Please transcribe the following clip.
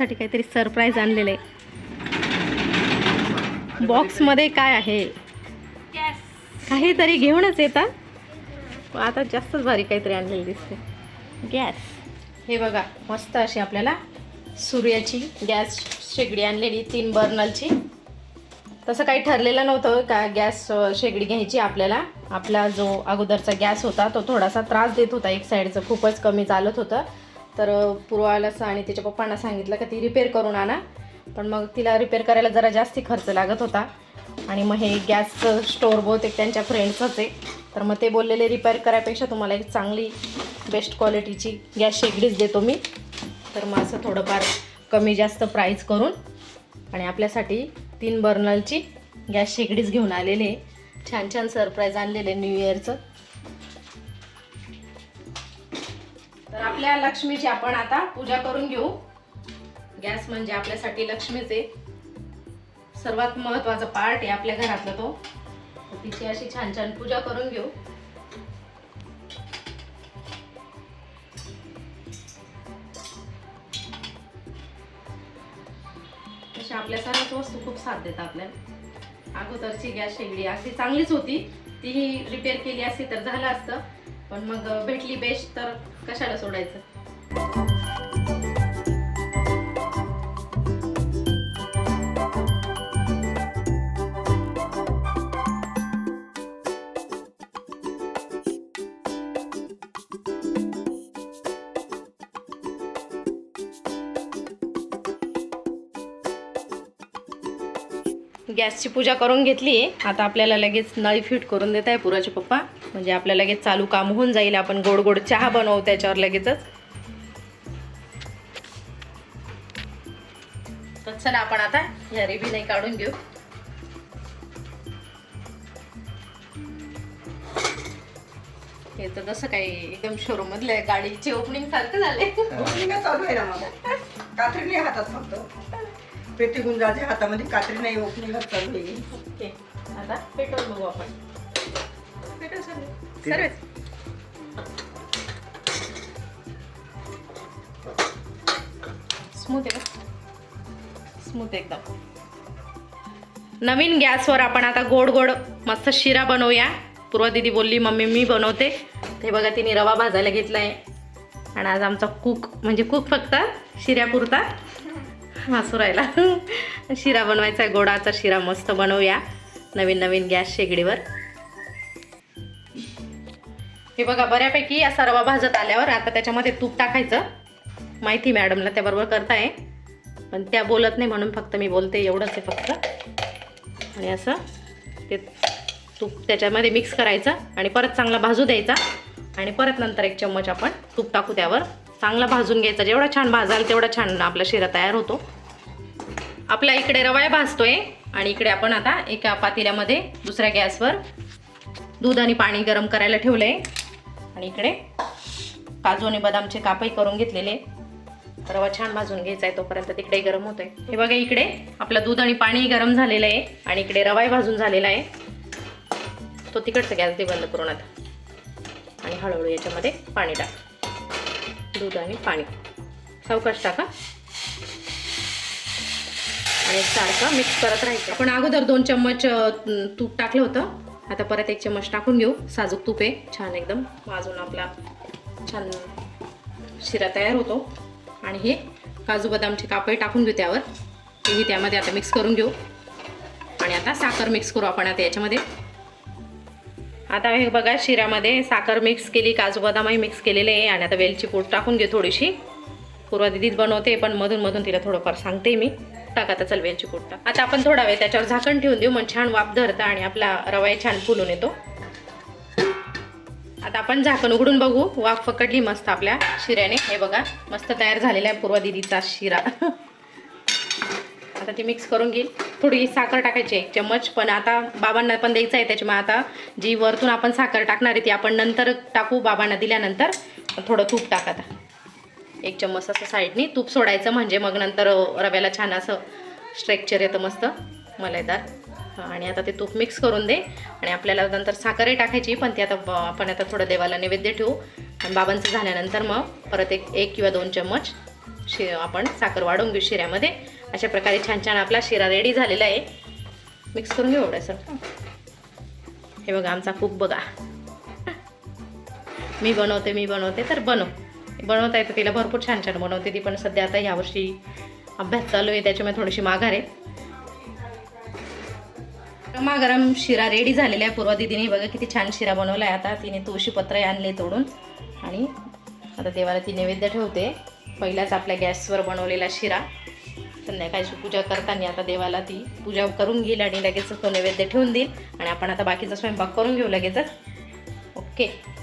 आपल्यासाठी काहीतरी सरप्राईज आणलेलं आहे. बॉक्समध्ये काय आहे? काहीतरी घेऊनच येता. आता जास्तच भारी काहीतरी आणलेलं दिसते गॅस हे बघा मस्त अशी आपल्याला सूर्याची गॅस शेगडी आणलेली तीन बर्नलची. तसं काही ठरलेलं नव्हतं का गॅस शेगडी घ्यायची आपल्याला. आपला जो अगोदरचा गॅस होता तो थोडासा त्रास देत होता. एक साईडचं खूपच कमी चालत होतं. तर अ, आणि तिच्या पप्पांना सांगितलं का ती रिपेअर करून आणा. पण मग तिला रिपेअर करायला जरा जास्ती खर्च लागत होता. आणि मग हे गॅसचं स्टोअर बहुतेक त्यांच्या फ्रेंड्सच आहे. तर मग ते बोललेले रिपेअर करायपेक्षा तुम्हाला एक चांगली बेस्ट क्वालिटीची गॅस शेगडीच देतो मी. तर मग असं थोडंफार कमी जास्त प्राईज करून आणि आपल्यासाठी तीन बर्नलची गॅस शेगडीच घेऊन आलेले. छान छान सरप्राईज आणलेले न्यू इयरचं आपल्या लक्ष्मीची आपण आता पूजा करून घेऊ. गॅस म्हणजे आपल्यासाठी लक्ष्मीचे सर्वात महत्त्वाचा पार्ट आहे आपल्या घरातला तो. तिची अशी छान छान पूजा करून घेऊ. तशा आपल्या सर्वच वस्तू खूप साथ देतात आपल्याला. अगोदरची गॅस शेगडी अगदी चांगलीच होती. तीही रिपेअर केली असती तर झालं असतं. पण मग भेटली बेस्ट तर कशाला सोडायचं? गॅसची पूजा करून घेतली. आता आपल्याला लगेच नळी फिट करून देत आहे पुराचे पप्पा. म्हणजे आपल्या लगेच चालू काम होऊन जाईल आपण गोड गोड चहा बनवू त्याच्यावर लगेचच. तर चला आपण आता ह्या रेबी नाही काढून घेऊ. हे तर जसं काही एकदम शोरूम मधले गाडीचे ओपनिंग सारखं झाले. ओपनिंग चालू आहे ना मग. कात्री नाही हातात फक्त. पेटी गुंजाच्या हातामध्ये कात्री नाही ओपनिंग चालू आहे. ओके आता पेट्रोल बघू आपण. पेट्रोल सर्व सर्वच स्मूथ आहे स्मूथ एकदम. नवीन गॅसवर आपण आता गोड गोड मस्त शिरा बनवूया. पूर्वा दिदी बोलली मम्मी मी बनवते. ते बघा तिने रवा भाजायला घेतलाय. आणि आज आमचा कुक म्हणजे कुक फक्त शिऱ्यापुरता हसू राहिला शिरा बनवायचा आहे गोडाचा शिरा मस्त बनवूया. नवीन नवीन गॅस शेगडीवर. हे बघा बऱ्यापैकी असा रवा भाजत आल्यावर आता त्याच्यामध्ये तूप टाकायचं. माहिती मॅडमला त्याबरोबर करताय. पण त्या बोलत नाही म्हणून फक्त मी बोलते एवढंच आहे फक्त. आणि असं ते तूप त्याच्यामध्ये मिक्स करायचं आणि परत चांगला भाजू द्यायचा. आणि परत नंतर एक चम्मच आपण तूप टाकू त्यावर. चांगला भाजून घ्यायचा जेवढा छान भाजाल तेवढा छान आपला शिरा तयार होतो. आपल्या इकडे रवाय भाजतोय आणि इकडे आपण आता एका पातेल्यामध्ये दुसऱ्या गॅसवर दूध आणि पाणी गरम करायला ठेवलं आहे आणि इकडे काजू आणि बदामचे कापही करून घेतलेले. रवा छान भाजून घ्यायचा आहे तोपर्यंत तिकडे गरम होतोय. हे बघा इकडे आपलं दूध आणि पाणी गरम झालेलं आहे आणि इकडे रवाही भाजून झालेला आहे. तो तिकडचा गॅस दे बंद करून आता. आणि हळूहळू याच्यामध्ये पाणी टाक. दूध आणि पाणी. सावकाश टाका. आणि सारखं मिक्स करत राहायचं. आपण अगोदर दोन चम्मच तूप टाकलं होतं. आता परत एक चम्मच टाकून घेऊ. साजूक तूप आहे. छान एकदम वाजून आपला छान शिरा तयार होतो. आणि हे काजू बदामचे कापही टाकून घेऊ त्यावर. तेही त्यामध्ये आता मिक्स करून घेऊ. आणि आता साखर मिक्स करू आपण आता याच्यामध्ये. आता हे बघा शिऱ्यामध्ये साखर मिक्स केली काजू बदामही मिक्स केलेले आहे. आणि आता वेलची पूड टाकून घेऊ थोडीशी. पूर्वा दिदीत बनवते पण मधून मधून तिला थोडंफार सांगते मी. टाका आता चलव्यांची वेलची पूड टाक. आता आपण थोडा वेळ त्याच्यावर झाकण ठेवून देऊ मग छान वाफ धरता आणि आपला रवाई छान फुलून येतो. आता आपण झाकण उघडून बघू वाफ पकडली मस्त आपल्या शिऱ्याने. हे बघा मस्त तयार झालेला आहे पूर्वा दिदीचा शिरा. आता ती मिक्स करून घेईल. थोडी साखर टाकायची एक चम्मच. पण आता बाबांना पण द्यायचं आहे त्याच्यामुळे आता जी वरतून आपण साखर टाकणार आहे ती आपण नंतर टाकू बाबांना दिल्यानंतर. थोडं तूप टाक एक चम्मच असं साईडनी तूप सोडायचं म्हणजे मग नंतर रव्याला छान असं स्ट्रेक्चर येतं मस्त मलाईदार. आणि आता ते तूप मिक्स करून दे. आणि आपल्याला नंतर साखरही टाकायची पण ती आता आपण आता थोडं देवाला नैवेद्य ठेवू. आणि बाबांचं झाल्यानंतर मग परत एक एक किंवा दोन चम्मच शि आपण साखर वाढवून घेऊ शिऱ्यामध्ये. अशा प्रकारे छान छान आपला शिरा रेडी झालेला आहे. मिक्स करून घेऊ एवढं सर हे बघा आमचा खूप बघा. मी बनवते मी बनवते तर बनव. बनवता येतं तिला भरपूर छान छान बनवते ती पण सध्या आता यावर्षी अभ्यास चालू आहे त्याच्यामुळे थोडीशी माघार आहे. गरमागरम शिरा रेडी झालेला आहे पूर्वा दिदीने. बघा किती छान शिरा बनवला आहे आता. तिने तुळशीपत्र आणले तोडून. आणि आता देवाला ती नैवेद्य ठेवते. पहिलाच आपल्या गॅसवर बनवलेला शिरा. संध्याकाळची पूजा करताना आता देवाला ती पूजा करून घेईल आणि लगेचच तो नैवेद्य ठेवून देईल. आणि आपण आता बाकीचा स्वयंपाक करून घेऊ लगेचच. ओके.